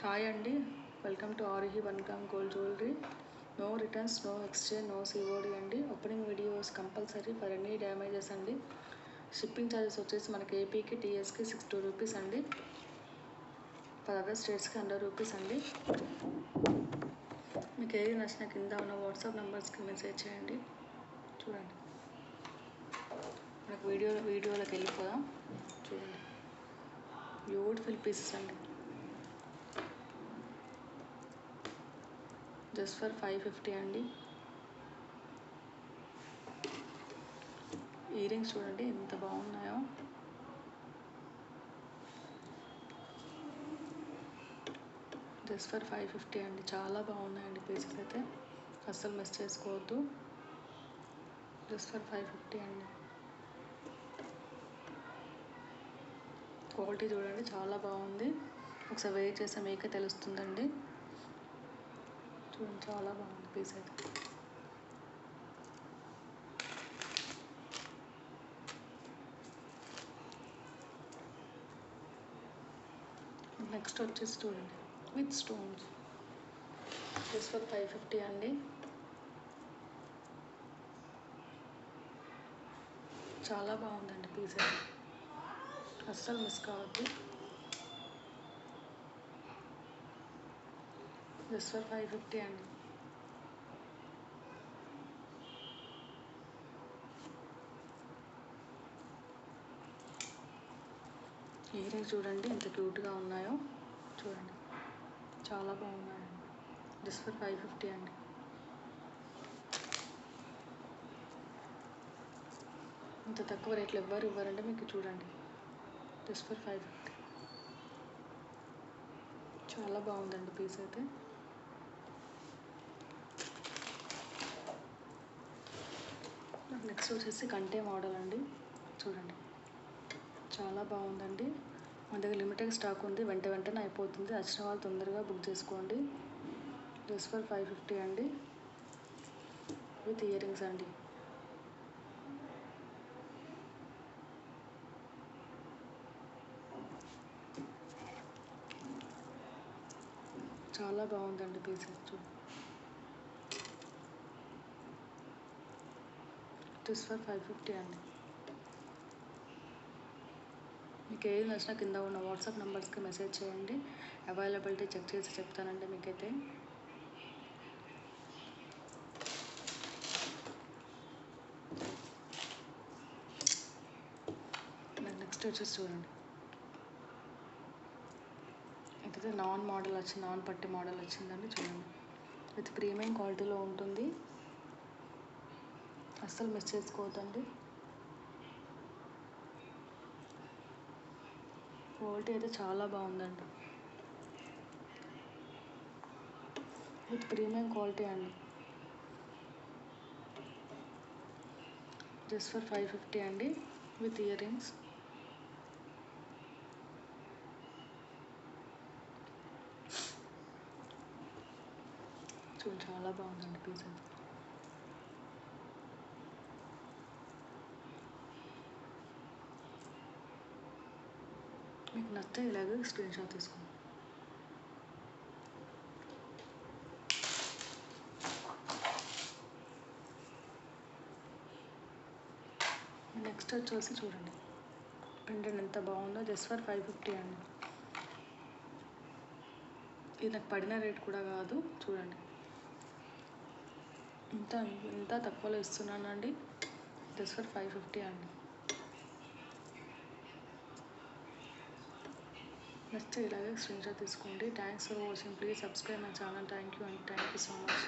Hi అండి welcome to ఆర్హి one gold jewellery no returns no exchange no COD అండి opening videos compulsory for any damages అండి shipping charges వచ్చేసి మనకి ఏపీకి టీఎస్కి సిక్స్ టూ రూపీస్ అండి ఫర్ అదర్ స్టేట్స్కి హండ్రెడ్ రూపీస్ అండి మీకు ఏది నచ్చిన కింద ఉన్న వాట్సాప్ నెంబర్స్కి మెసేజ్ చేయండి. చూడండి. మనకు వీడియో వీడియోలోకి వెళ్ళిపోదాం. చూడండి. బ్యూటిఫుల్ పీసెస్ అండి జస్ట్ ఫర్ ఫైవ్ ఫిఫ్టీ అండి. ఇయర్ రింగ్స్ చూడండి ఎంత బాగున్నాయో. జస్ట్ ఫర్ ఫైవ్ ఫిఫ్టీ అండి. చాలా బాగున్నాయండి పీసెస్ అయితే. అస్సలు మిస్ చేసుకోవద్దు. జస్ట్ ఫర్ ఫైవ్ ఫిఫ్టీ అండి. క్వాలిటీ చూడండి చాలా బాగుంది. ఒకసారి వెయిట్ చేస్తే మీకే తెలుస్తుందండి. చూడండి చాలా బాగుంది పీస్ అయితే నెక్స్ట్ వచ్చేసి చూడండి. With stones. Just for five fifty అండి. చాలా బాగుందండి పీస్ అయితే అస్సలు మిస్ కావద్దు. దిస్ ఫర్ ఫైవ్ ఫిఫ్టీ అండి ఇయర్ రింగ్స్ చూడండి ఎంత క్యూట్గా ఉన్నాయో. చూడండి. చాలా బాగున్నాయండి దిస్ ఫర్ ఫైవ్ ఫిఫ్టీ అండి ఇంత తక్కువ రేట్లు ఎవ్వరు ఇవ్వరంటే మీకు చూడండి. దిస్ ఫర్ ఫైవ్ ఫిఫ్టీ చాలా బాగుందండి పీస్ అయితే. నెక్స్ట్ వచ్చేసి కంటే మోడల్ అండి. చూడండి. చాలా బాగుందండి. మన దగ్గర లిమిటెడ్ స్టాక్ ఉంది. వెంట వెంటనే అయిపోతుంది. వచ్చిన వాళ్ళు తొందరగా బుక్ చేసుకోండి. డ్రెస్ ఫర్ ఫైవ్ ఫిఫ్టీ అండి. విత్ ఇయర్ రింగ్స్ అండి. చాలా బాగుందండి పీసెస్ టూస్ ఫర్ ఫైవ్ ఫిఫ్టీ అండి. మీకు ఏది నచ్చినా కింద ఉన్న వాట్సాప్ నెంబర్స్కి మెసేజ్ చేయండి. అవైలబిలిటీ చెక్ చేసి చెప్తానండి మీకైతే. నెక్స్ట్ వచ్చేసి చూడండి. ఇదైతే నాన్ మోడల్ వచ్చింది నాన్ పట్టి మోడల్ వచ్చిందండి చూడండి. విత్ ప్రీమియం క్వాలిటీలో ఉంటుంది. అస్సలు మిస్ చేసుకోవద్దండి. క్వాలిటీ అయితే చాలా బాగుందండి. విత్ ప్రీమియం క్వాలిటీ అండి. జస్ట్ ఫర్ ఫైవ్ ఫిఫ్టీ అండి విత్ ఇయర్ రింగ్స్. చూడండి చాలా బాగుందండి పీస్ అయితే మీకు నచ్చితే ఇలాగే స్క్రీన్ షాట్ తీసుకోండి. నెక్స్ట్ వచ్చేసి చూడండి. పెండెంట్ ఎంత బాగుందో జస్ట్ ఫర్ ఫైవ్ ఫిఫ్టీ అండి. ఇది నాకు పడిన రేట్ కూడా కాదు చూడండి. ఇంత ఇంత తక్కువలో ఇస్తున్నానండి. జస్ట్ ఫర్ ఫైవ్ ఫిఫ్టీ అండి. నెక్స్ట్ ఇలాగే స్క్రీన్ షాట్ తీసుకోండి. Thanks for watching please subscribe my channel thank you and thank you so much